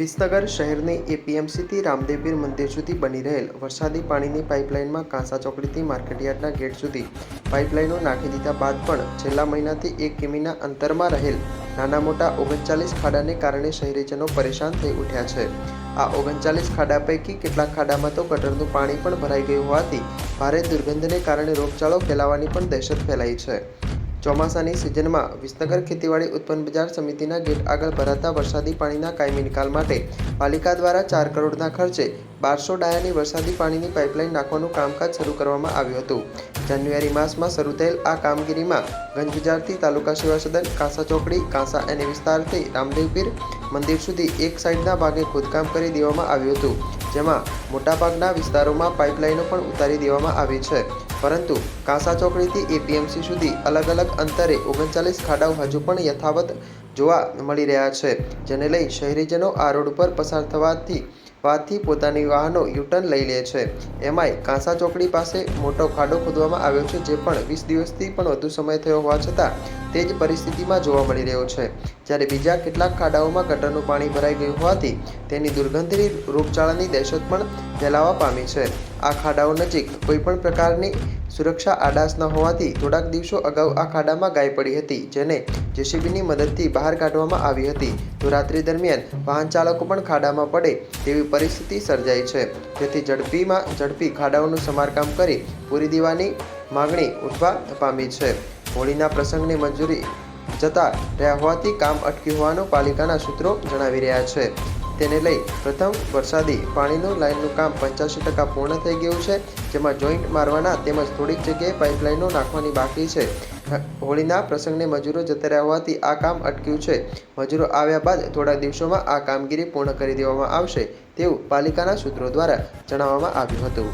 વિસનગર શહેરની એપીએમસીથી રામદેવપીર મંદિર સુધી બની રહેલ વરસાદી પાણીની પાઇપલાઇનમાં કાંસા ચોકડીથી માર્કેટયાર્ડના ગેટ સુધી. પાઇપલાઇનો નાખી દીધા બાદ પણ છેલ્લા મહિનાથી એક કિમીના અંતરમાં રહેલ નાના મોટા ઓગણચાલીસ ખાડાને કારણે શહેરીજનો પરેશાન થઈ ઉઠ્યા છે. આ ઓગણચાલીસ ખાડા પૈકી કેટલાક ખાડામાં તો ગટરનું પાણી પણ ભરાઈ ગયું હોવાથી ભારે દુર્ગંધને કારણે રોગચાળો ફેલાવાની પણ દહેશત ફેલાઈ છે. ચોમાસાની સિઝનમાં વિસનગર ખેતીવાડી ઉત્પન્ન બજાર સમિતિના ગેટ આગળ ભરાતા વરસાદી પાણીના કાયમી નિકાલ માટે પાલિકા દ્વારા ચાર કરોડના ખર્ચે બારસો ડાયાની વરસાદી પાણીની પાઇપલાઇન નાખવાનું કામકાજ શરૂ કરવામાં આવ્યું હતું. જાન્યુઆરી માસમાં શરૂ થયેલ આ કામગીરીમાં ગંજબજારથી તાલુકા સેવા કાંસા ચોકડી, કાંસા અને વિસ્તારથી રામદેવપીર મંદિર સુધી એક સાઈડના ભાગે ખોદકામ કરી દેવામાં આવ્યું હતું, જેમાં મોટાભાગના વિસ્તારોમાં પાઇપલાઇનો પણ ઉતારી દેવામાં આવી છે. પરંતુ કાંસા ચોકડીથી એપીએમસી સુધી અલગ અલગ અંતરે ઓગણચાલીસ ખાડાઓ હજુ પણ યથાવત જોવા મળી રહ્યા છે, જેને લઈ શહેરીજનો આ રોડ ઉપર પસાર થવાથી વાથી પોતાની વાહનો યુટર્ન લઈ લે છે. એમાંય કાંસા ચોકડી પાસે મોટો ખાડો ખોદવામાં આવ્યો છે, જે પણ વીસ દિવસથી પણ વધુ સમય થયો હોવા છતાં તે જ પરિસ્થિતિમાં જોવા મળી રહ્યો છે. જ્યારે બીજા કેટલાક ખાડાઓમાં ગટરનું પાણી ભરાઈ ગયું હોવાથી તેની દુર્ગંધની રોગચાળાની દહેશત પણ ફેલાવા પામી છે. આ ખાડાઓ નજીક કોઈપણ પ્રકારની સુરક્ષા આડાશ ન હોવાથી થોડાક દિવસો અગાઉ આ ખાડામાં ગાય પડી હતી, જેને જેસીબીની મદદથી બહાર કાઢવામાં આવી હતી. તો રાત્રિ દરમિયાન વાહન ચાલકો પણ ખાડામાં પડે તેવી પરિસ્થિતિ સર્જાઈ છે. જેથી ઝડપીમાં ઝડપી ખાડાઓનું સમારકામ કરી પૂરી દેવાની માગણી ઉઠવા પામી છે. હોળીના પ્રસંગની મંજૂરી જતા રહ્યા હોવાથી કામ અટક્યું હોવાનું પાલિકાના સૂત્રો જણાવી રહ્યા છે. તેને લઈ પ્રથમ વરસાદી પાણીનું લાઇનનું કામ પંચ્યાસી ટકા પૂર્ણ થઈ ગયું છે, જેમાં જોઈન્ટ મારવાના તેમજ થોડીક જગ્યાએ પાઇપલાઇનો નાખવાની બાકી છે. હોળીના પ્રસંગને મજૂરો જતા રહ્યા હોવાથી આ કામ અટક્યું છે. મજૂરો આવ્યા બાદ થોડા દિવસોમાં આ કામગીરી પૂર્ણ કરી દેવામાં આવશે તેવું પાલિકાના સૂત્રો દ્વારા જણાવવામાં આવ્યું હતું.